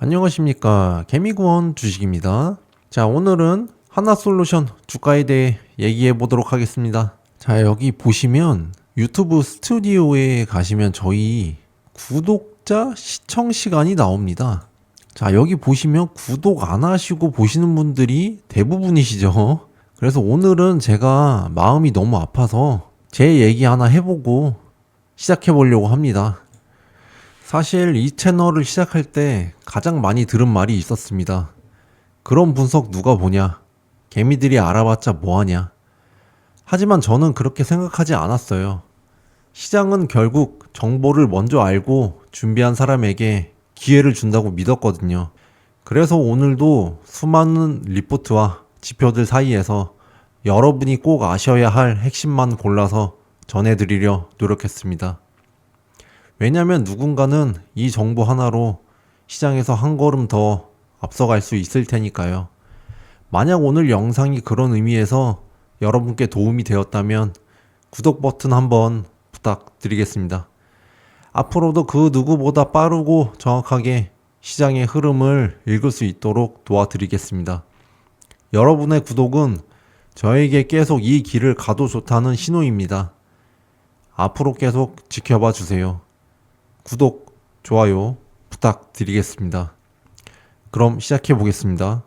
안녕하십니까. 개미구원 주식입니다. 자 오늘은 하나솔루션 주가에 대해 얘기해 보도록 하겠습니다. 자 여기 보시면 유튜브 스튜디오에 가시면 저희 구독자 시청 시간이 나옵니다. 자 여기 보시면 구독 안 하시고 보시는 분들이 대부분이시죠. 그래서 오늘은 제가 마음이 너무 아파서 제 얘기 하나 해보고 시작해 보려고 합니다 사실 이 채널을 시작할 때 가장 많이 들은 말이 있었습니다. 그런 분석 누가 보냐? 개미들이 알아봤자 뭐하냐? 하지만 저는 그렇게 생각하지 않았어요. 시장은 결국 정보를 먼저 알고 준비한 사람에게 기회를 준다고 믿었거든요. 그래서 오늘도 수많은 리포트와 지표들 사이에서 여러분이 꼭 아셔야 할 핵심만 골라서 전해드리려 노력했습니다. 왜냐면 누군가는 이 정보 하나로 시장에서 한 걸음 더 앞서갈 수 있을 테니까요. 만약 오늘 영상이 그런 의미에서 여러분께 도움이 되었다면 구독 버튼 한번 부탁드리겠습니다. 앞으로도 그 누구보다 빠르고 정확하게 시장의 흐름을 읽을 수 있도록 도와드리겠습니다. 여러분의 구독은 저에게 계속 이 길을 가도 좋다는 신호입니다. 앞으로 계속 지켜봐 주세요. 구독, 좋아요 부탁드리겠습니다. 그럼 시작해 보겠습니다.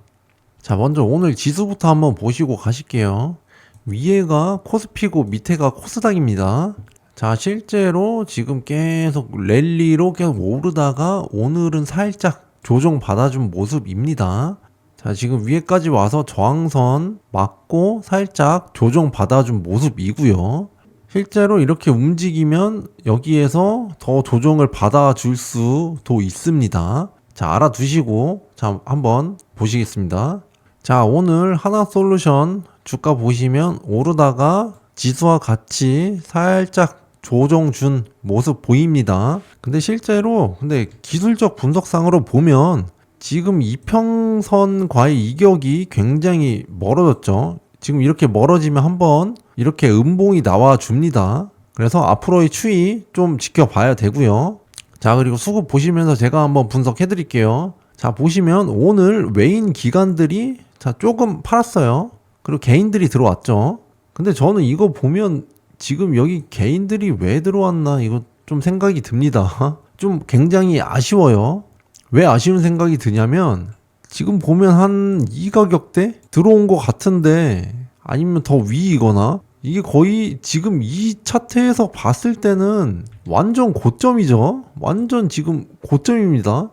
자, 먼저 오늘 지수부터 한번 보시고 가실게요. 위에가 코스피고 밑에가 코스닥입니다. 자, 실제로 지금 계속 랠리로 계속 오르다가 오늘은 살짝 조정 받아준 모습입니다. 자, 지금 위에까지 와서 저항선 맞고 살짝 조정 받아준 모습이고요. 실제로 이렇게 움직이면 여기에서 더 조정을 받아줄 수도 있습니다. 자, 알아두시고, 자, 한번 보시겠습니다. 자, 오늘 하나 솔루션 주가 보시면 오르다가 지수와 같이 살짝 조정 준 모습 보입니다. 근데 실제로, 근데 기술적 분석상으로 보면 지금 이평선과의 이격이 굉장히 멀어졌죠. 지금 이렇게 멀어지면 한번 이렇게 음봉이 나와 줍니다. 그래서 앞으로의 추이 좀 지켜봐야 되고요. 자, 그리고 수급 보시면서 제가 한번 분석해 드릴게요. 자, 보시면 오늘 외인 기관들이 자, 조금 팔았어요. 그리고 개인들이 들어왔죠. 근데 저는 이거 보면 지금 여기 개인들이 왜 들어왔나 이거 좀 생각이 듭니다. 좀 굉장히 아쉬워요. 왜 아쉬운 생각이 드냐면 지금 보면 한 이 가격대 들어온 것 같은데 아니면 더 위이거나 이게 거의 지금 이 차트에서 봤을 때는 완전 고점이죠. 완전 지금 고점입니다.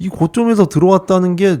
이 고점에서 들어왔다는 게,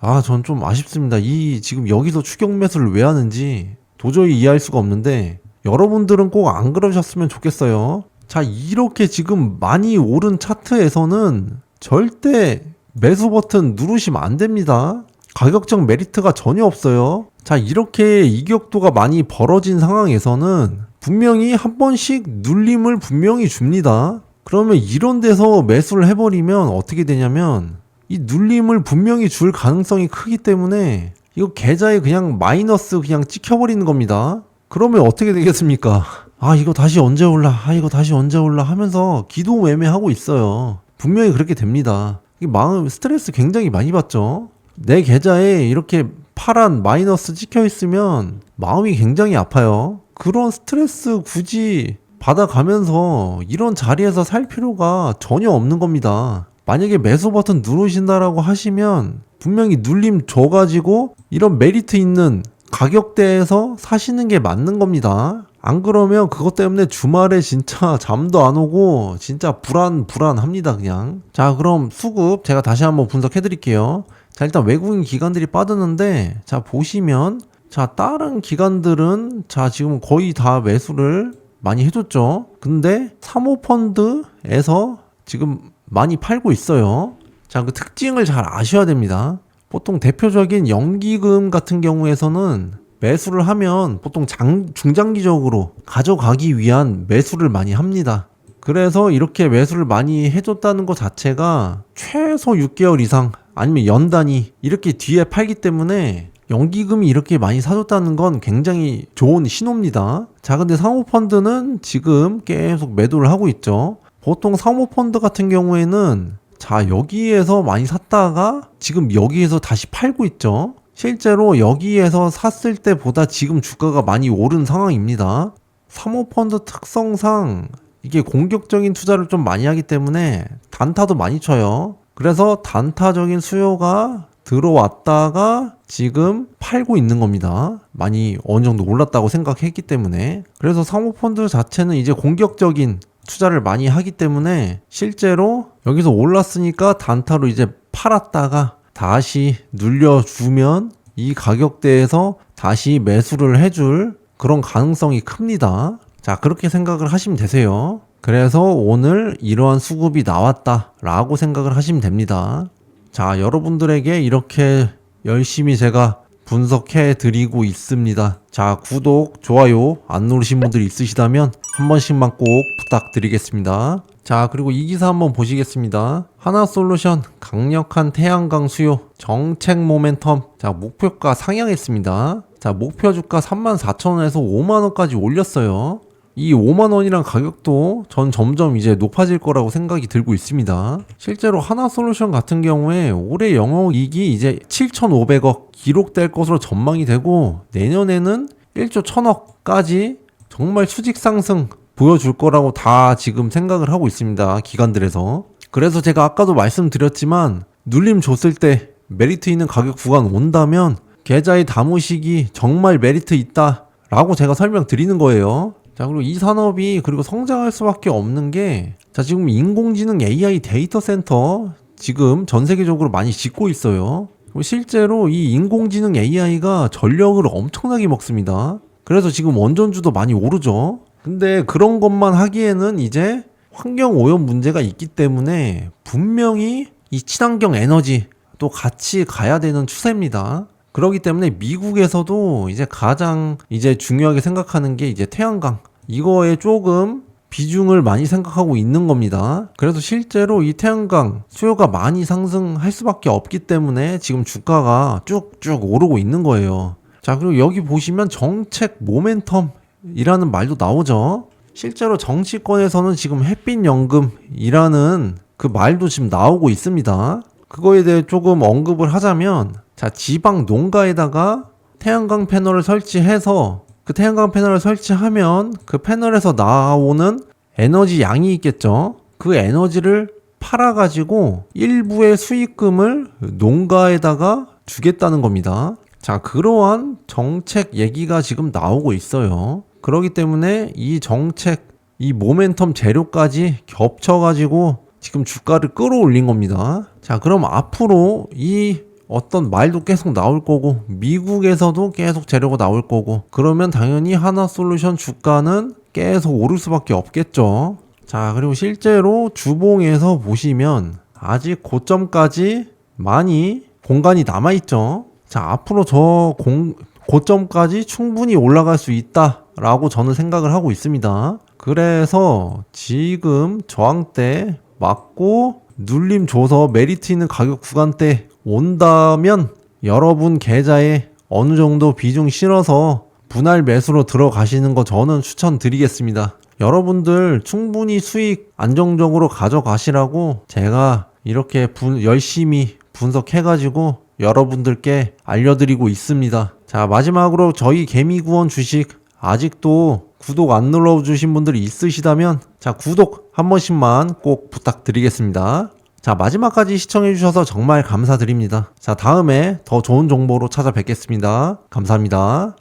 아, 전 좀 아쉽습니다. 이 지금 여기서 추격 매수를 왜 하는지 도저히 이해할 수가 없는데, 여러분들은 꼭 안 그러셨으면 좋겠어요. 자, 이렇게 지금 많이 오른 차트에서는 절대 매수 버튼 누르시면 안 됩니다. 가격적 메리트가 전혀 없어요. 자, 이렇게 이격도가 많이 벌어진 상황에서는 분명히 한 번씩 눌림을 분명히 줍니다. 그러면 이런 데서 매수를 해버리면 어떻게 되냐면 이 눌림을 분명히 줄 가능성이 크기 때문에 이거 계좌에 그냥 마이너스 그냥 찍혀버리는 겁니다. 그러면 어떻게 되겠습니까? 아, 이거 다시 언제 올라? 아, 이거 다시 언제 올라? 하면서 기도 매매하고 있어요. 분명히 그렇게 됩니다. 이 마음 스트레스 굉장히 많이 받죠. 내 계좌에 이렇게 파란 마이너스 찍혀 있으면 마음이 굉장히 아파요. 그런 스트레스 굳이 받아가면서 이런 자리에서 살 필요가 전혀 없는 겁니다. 만약에 매수 버튼 누르신다라고 하시면 분명히 눌림 줘가지고 이런 메리트 있는 가격대에서 사시는 게 맞는 겁니다. 안 그러면 그것 때문에 주말에 진짜 잠도 안 오고 진짜 불안 불안합니다 그냥. 자 그럼 수급 제가 다시 한번 분석해 드릴게요. 자 일단 외국인 기관들이 빠졌는데 자 보시면 자 다른 기관들은 자 지금 거의 다 매수를 많이 해줬죠. 근데 사모펀드에서 지금 많이 팔고 있어요. 자 그 특징을 잘 아셔야 됩니다. 보통 대표적인 연기금 같은 경우에서는 매수를 하면 보통 장, 중장기적으로 가져가기 위한 매수를 많이 합니다. 그래서 이렇게 매수를 많이 해줬다는 것 자체가 최소 6개월 이상 아니면 연 단위 이렇게 뒤에 팔기 때문에 연기금이 이렇게 많이 사줬다는 건 굉장히 좋은 신호입니다. 자, 근데 사모펀드는 지금 계속 매도를 하고 있죠. 보통 사모펀드 같은 경우에는 자, 여기에서 많이 샀다가 지금 여기에서 다시 팔고 있죠. 실제로 여기에서 샀을 때보다 지금 주가가 많이 오른 상황입니다. 사모펀드 특성상 이게 공격적인 투자를 좀 많이 하기 때문에 단타도 많이 쳐요. 그래서 단타적인 수요가 들어왔다가 지금 팔고 있는 겁니다. 많이 어느 정도 올랐다고 생각했기 때문에. 그래서 사모펀드 자체는 이제 공격적인 투자를 많이 하기 때문에 실제로 여기서 올랐으니까 단타로 이제 팔았다가 다시 눌려주면 이 가격대에서 다시 매수를 해줄 그런 가능성이 큽니다. 자, 그렇게 생각을 하시면 되세요. 그래서 오늘 이러한 수급이 나왔다 라고 생각을 하시면 됩니다. 자, 여러분들에게 이렇게 열심히 제가 분석해 드리고 있습니다. 자, 구독, 좋아요 안 누르신 분들 있으시다면 한 번씩만 꼭 부탁드리겠습니다. 자, 그리고 이 기사 한번 보시겠습니다. 하나솔루션 강력한 태양광 수요 정책 모멘텀. 자, 목표가 상향했습니다. 자, 목표 주가 34,000원에서 5만원까지 올렸어요. 이 5만원이란 가격도 전 점점 이제 높아질 거라고 생각이 들고 있습니다. 실제로 하나솔루션 같은 경우에 올해 영업이익이 이제 7,500억 기록될 것으로 전망이 되고 내년에는 1조 1천억까지 정말 수직 상승 보여줄 거라고 다 지금 생각을 하고 있습니다. 기관들에서. 그래서 제가 아까도 말씀드렸지만 눌림 줬을 때 메리트 있는 가격 구간 온다면 계좌에 담으시기 정말 메리트 있다 라고 제가 설명드리는 거예요. 자, 그리고 이 산업이 그리고 성장할 수밖에 없는 게 자, 지금 인공지능 AI 데이터 센터 지금 전 세계적으로 많이 짓고 있어요. 실제로 이 인공지능 AI가 전력을 엄청나게 먹습니다. 그래서 지금 원전주도 많이 오르죠. 근데 그런 것만 하기에는 이제 환경 오염 문제가 있기 때문에 분명히 이 친환경 에너지 또 같이 가야 되는 추세입니다. 그렇기 때문에 미국에서도 이제 가장 이제 중요하게 생각하는 게 이제 태양광 이거에 조금 비중을 많이 생각하고 있는 겁니다. 그래서 실제로 이 태양광 수요가 많이 상승할 수밖에 없기 때문에 지금 주가가 쭉쭉 오르고 있는 거예요. 자, 그리고 여기 보시면 정책 모멘텀이라는 말도 나오죠. 실제로 정치권에서는 지금 햇빛연금이라는 그 말도 지금 나오고 있습니다. 그거에 대해 조금 언급을 하자면, 자, 지방 농가에다가 태양광 패널을 설치해서 그 태양광 패널을 설치하면 그 패널에서 나오는 에너지 양이 있겠죠. 그 에너지를 팔아가지고 일부의 수익금을 농가에다가 주겠다는 겁니다. 자, 그러한 정책 얘기가 지금 나오고 있어요. 그렇기 때문에 이 정책, 이 모멘텀 재료까지 겹쳐가지고 지금 주가를 끌어올린 겁니다. 자, 그럼 앞으로 이 어떤 말도 계속 나올 거고 미국에서도 계속 재료가 나올 거고 그러면 당연히 하나 솔루션 주가는 계속 오를 수밖에 없겠죠. 자 그리고 실제로 주봉에서 보시면 아직 고점까지 많이 공간이 남아 있죠. 자 앞으로 저 공, 고점까지 충분히 올라갈 수 있다라고 저는 생각을 하고 있습니다. 그래서 지금 저항대 맞고 눌림 줘서 메리트 있는 가격 구간대 온다면 여러분 계좌에 어느 정도 비중 실어서 분할 매수로 들어가시는 거 저는 추천드리겠습니다. 여러분들 충분히 수익 안정적으로 가져가시라고 제가 이렇게 분, 열심히 분석해가지고 여러분들께 알려드리고 있습니다. 자, 마지막으로 저희 개미구원 주식 아직도 구독 안 눌러주신 분들이 있으시다면 자, 구독 한 번씩만 꼭 부탁드리겠습니다. 자, 마지막까지 시청해주셔서 정말 감사드립니다. 자, 다음에 더 좋은 정보로 찾아뵙겠습니다. 감사합니다.